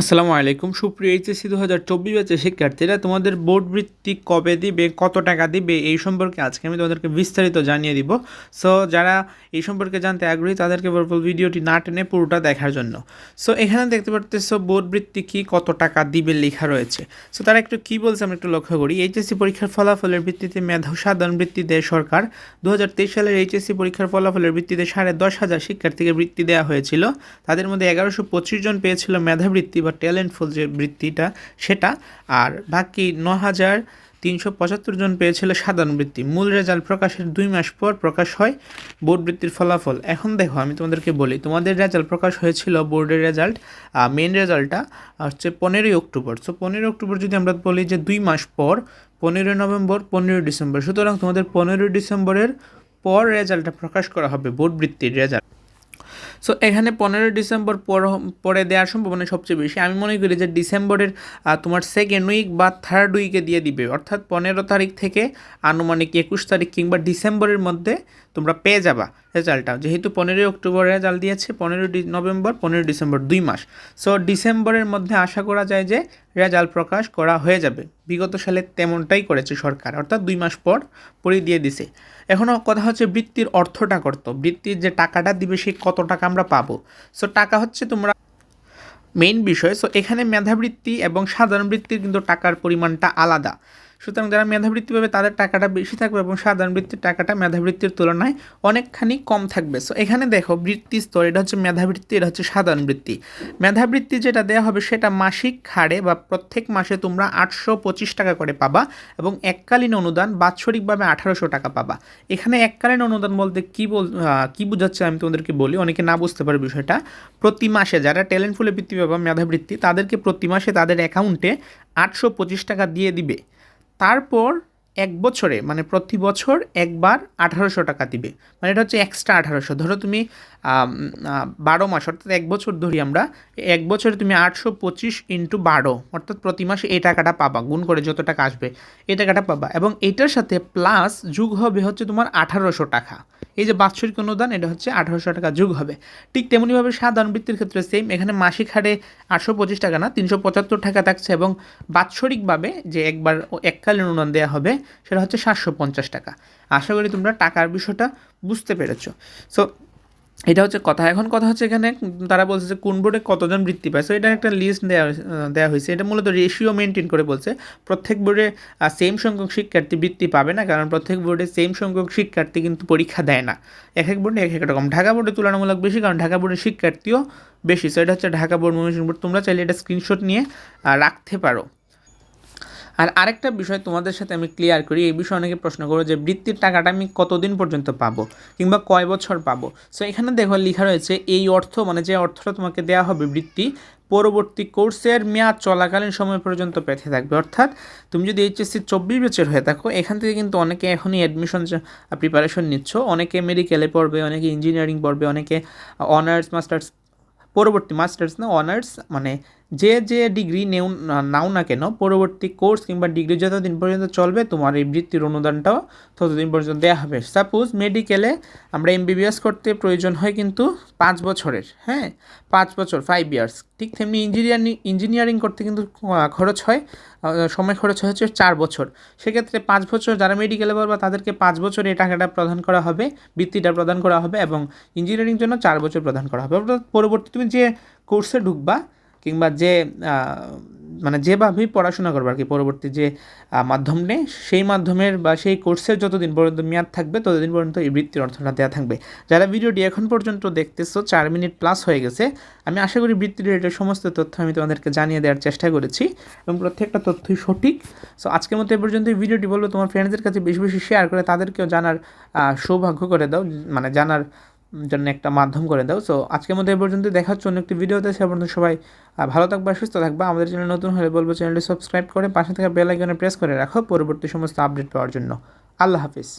আসসালামু আলাইকুম। সুপ্রিয় এইচএসসি দু হাজার চব্বিশ ব্যাচের শিক্ষার্থীরা, তোমাদের বোর্ড বৃত্তি কবে দিবে, কত টাকা দিবে, এই সম্পর্কে আজকে আমি তোমাদেরকে বিস্তারিত জানিয়ে দিব। সো, যারা এই সম্পর্কে জানতে আগ্রহী, তাদেরকে বলব ভিডিওটি না টেনে পুরোটা দেখার জন্য। সো, এখানে দেখতে পারতেছো বোর্ড বৃত্তি কি, কত টাকা দিবে লেখা রয়েছে। সো, তারা একটু কী বলছে আমরা একটু লক্ষ্য করি। এইচএসসি পরীক্ষার ফলাফলের ভিত্তিতে মেধা সাধারণ বৃত্তি দেয় সরকার। দু হাজার তেইশ সালের এইচএসসি পরীক্ষার ফলাফলের ভিত্তিতে সাড়ে দশ হাজার শিক্ষার্থীকে বৃত্তি দেওয়া হয়েছিল। তাদের মধ্যে এগারোশো পঁচিশ জন পেয়েছিল মেধাবৃত্তি বা ট্যালেন্টফুল যে বৃত্তিটা সেটা। আর বাকি ন হাজার তিনশো পঁচাত্তর জন পেয়েছিল সাধারণ বৃত্তি। মূল রেজাল্ট প্রকাশের দুই মাস পর প্রকাশ হয় বোর্ড বৃত্তির ফলাফল। এখন দেখো, আমি তোমাদেরকে বলি, তোমাদের রেজাল্ট প্রকাশ হয়েছিল বোর্ডের রেজাল্ট মেন রেজাল্টটা হচ্ছে পনেরোই অক্টোবর। সো পনেরোই অক্টোবর যদি আমরা বলি যে দুই মাস পর, পনেরোই নভেম্বর, পনেরোই ডিসেম্বর, সুতরাং তোমাদের পনেরোই ডিসেম্বরের পর রেজাল্টটা প্রকাশ করা হবে বোর্ড বৃত্তির রেজাল্ট সো এখানে পনেরোই ডিসেম্বর পরে দেওয়ার সম্ভাবনা সবচেয়ে বেশি। আমি মনে করি যে ডিসেম্বরের তোমার সেকেন্ড উইক বা থার্ড উইকে দিয়ে দিবে। অর্থাৎ পনেরো তারিখ থেকে আনুমানিক একুশ তারিখ কিংবা ডিসেম্বরের মধ্যে তোমরা পেয়ে যাবা রেজাল্টটা। যেহেতু পনেরোই অক্টোবর রেজাল্ট দিয়েছে, পনেরোই নভেম্বর, পনেরোই ডিসেম্বর দুই মাস। সো ডিসেম্বরের মধ্যে আশা করা যায় যে রেজাল্ট প্রকাশ করা হয়ে যাবে। বিগত সালে তেমনটাই করেছে সরকার, অর্থাৎ দুই মাস পর পরি দিয়ে দিছে। এখনও কথা হচ্ছে বৃত্তির অর্থটা করতো বৃত্তির যে টাকাটা দিবে সে কত টাকা আমরা পাবো? সো টাকা হচ্ছে তোমরা মেইন বিষয়। সো এখানে মেধাবৃত্তি এবং সাধারণ বৃত্তির কিন্তু টাকার পরিমাণটা আলাদা। সুতরাং যারা মেধাবৃত্তি পাবে, তাদের টাকাটা বেশি থাকবে এবং সাধারণ বৃত্তির টাকাটা মেধাবৃত্তির তুলনায় অনেকখানি কম থাকবে। সো এখানে দেখো, বৃত্তি স্তর, এটা হচ্ছে মেধাবৃত্তি, এটা হচ্ছে সাধারণ বৃত্তি। মেধাবৃত্তি যেটা দেওয়া হবে, সেটা মাসিক হারে বা প্রত্যেক মাসে তোমরা আটশো পঁচিশ টাকা করে পাবা এবং এককালীন অনুদান বাৎসরিকভাবে আঠারোশো টাকা পাবা। এখানে এককালীন অনুদান বলতে কী বল কী বোঝাচ্ছে আমি তোমাদেরকে বলি, অনেকে না বুঝতে পারে বিষয়টা। প্রতি মাসে যারা ট্যালেন্ট ফুলে বৃত্তি পাবা, মেধাবৃত্তি, তাদেরকে প্রতি মাসে তাদের অ্যাকাউন্টে আটশো পঁচিশ টাকা দিয়ে দিবে। তারপর এক বছরে মানে প্রতি বছর একবার আঠারোশো টাকা দিবে। মানে এটা হচ্ছে এক্সট্রা আঠারোশো। ধরো তুমি বারো মাস, অর্থাৎ এক বছর ধরি আমরা, এক বছরে তুমি আটশো পঁচিশ ইন্টু বারো, অর্থাৎ প্রতি মাসে এই টাকাটা পাবা, গুণ করে যত টাকা আসবে, এই টাকাটা পাবা। এবং এটার সাথে প্লাস যুগ হবে হচ্ছে তোমার আঠারোশো টাকা। এই যে বাৎসরিক অনুদান, এটা হচ্ছে আঠারোশো টাকা যুগ হবে। ঠিক তেমনিভাবে সাধারণ বৃত্তির ক্ষেত্রে সেম এখানে মাসিক হারে আটশো পঁচিশ টাকা না, তিনশো পঁচাত্তর টাকা থাকছে এবং বাৎসরিকভাবে যে একবার এককালীন অনুদান দেওয়া হবে সেটা হচ্ছে সাতশো পঞ্চাশ টাকা। আশা করি তোমরা টাকার বিষয়টা বুঝতে পেরেছ। সো এটা হচ্ছে কথা। এখন কথা হচ্ছে এখানে তারা বলছে যে কোন বোর্ডে কতজন বৃত্তি পায়। সো এটা একটা লিস্ট দেওয়া দেওয়া হয়েছে। এটা মূলত রেশিও মেনটেন করে বলছে। প্রত্যেক বোর্ডে সেম সংখ্যক শিক্ষার্থী বৃত্তি পাবে না, কারণ প্রত্যেক বোর্ডে সেম সংখ্যক শিক্ষার্থী কিন্তু পরীক্ষা দেয় না। এক এক বোর্ডে এক এক রকম। ঢাকা বোর্ডে তুলনামূলক বেশি, কারণ ঢাকা বোর্ডের শিক্ষার্থীও বেশি। সো এটা হচ্ছে ঢাকা বোর্ড ময়মনসিংহ বোর্ড তোমরা চাইলে এটা স্ক্রিনশট নিয়ে রাখতে পারো। আর আরেকটা বিষয় তোমাদের সাথে আমি ক্লিয়ার করি, এই বিষয়ে অনেকে প্রশ্ন করো যে বৃত্তির টাকাটা আমি কতদিন পর্যন্ত পাবো কিংবা কয় বছর পাবো? সো এখানে দেখো লেখা রয়েছে, এই অর্থ মানে যে অর্থটা তোমাকে দেওয়া হবে বৃত্তি, পরবর্তী কোর্সের মেয়াদ চলাকালীন সময় পর্যন্ত পেতে থাকবে। অর্থাৎ তুমি যদি এইচএসসি চব্বিশ বছর হয়ে থাকো, এখান থেকে কিন্তু অনেকে এখনই অ্যাডমিশন প্রিপারেশন নিচ্ছ। অনেকে মেডিকেলে পড়বে, অনেকে ইঞ্জিনিয়ারিং পড়বে, অনেকে অনার্স মাস্টার্স পরবর্তী মাস্টার্স না অনার্স মানে যে যে ডিগ্রি নেও নাও না কেন, পরবর্তী কোর্স কিংবা ডিগ্রি যতদিন পর্যন্ত চলবে, তোমার এই বৃত্তির অনুদানটাও ততদিন পর্যন্ত দেওয়া হবে। সাপোজ মেডিকেলে আমরা এমবিবিএস করতে প্রয়োজন হয় কিন্তু পাঁচ বছরের হ্যাঁ? পাঁচ বছর ফাইভ ইয়ার্স ঠিক তেমনি ইঞ্জিনিয়ারিং ইঞ্জিনিয়ারিং করতে কিন্তু খরচ হয় সময় খরচ হচ্ছে চার বছর। সেক্ষেত্রে পাঁচ বছর যারা মেডিকেলে পড়বা, তাদেরকে পাঁচ বছর এই টাকাটা প্রদান করা হবে, বৃত্তিটা প্রদান করা হবে এবং ইঞ্জিনিয়ারিং জন্য চার বছর প্রদান করা হবে। পরবর্তী তুমি যে কোর্সে ঢুকবা কিংবা যে মানে যেভাবেই পড়াশোনা করব আর কি, পরবর্তী যে মাধ্যম নেই, সেই মাধ্যমের বা সেই কোর্সের যতদিন পর্যন্ত মেয়াদ থাকবে, ততদিন পর্যন্ত এই বৃত্তির অর্থটা দেওয়া থাকবে। যারা ভিডিওটি এখন পর্যন্ত দেখতেছো, চার মিনিট প্লাস হয়ে গেছে, আমি আশা করি বৃত্তি রিলেটেড সমস্ত তথ্য আমি তোমাদেরকে জানিয়ে দেওয়ার চেষ্টা করেছি এবং প্রত্যেকটা তথ্যই সঠিক। সো আজকের মতো এ পর্যন্ত এই ভিডিওটি বলব তোমার ফ্রেন্ডসদের কাছে বেশি বেশি শেয়ার করে, তাদেরকেও জানার সৌভাগ্য করে দাও মানে জানার জন্য একটা মাধ্যম করে দাও। সো আজকের মধ্যে এ পর্যন্ত দেখা হচ্ছে অন্য একটি ভিডিওতে। সে পর্যন্ত সবাই ভালো থাকবে, সুস্থ থাকবে। আমাদের চ্যানেল নতুন হলে বলব চ্যানেলটি সাবস্ক্রাইব করে পাশে থাকা বেল আইকনে প্রেস করে রাখো পরবর্তী সমস্ত আপডেট পাওয়ার জন্য। আল্লাহ হাফিজ।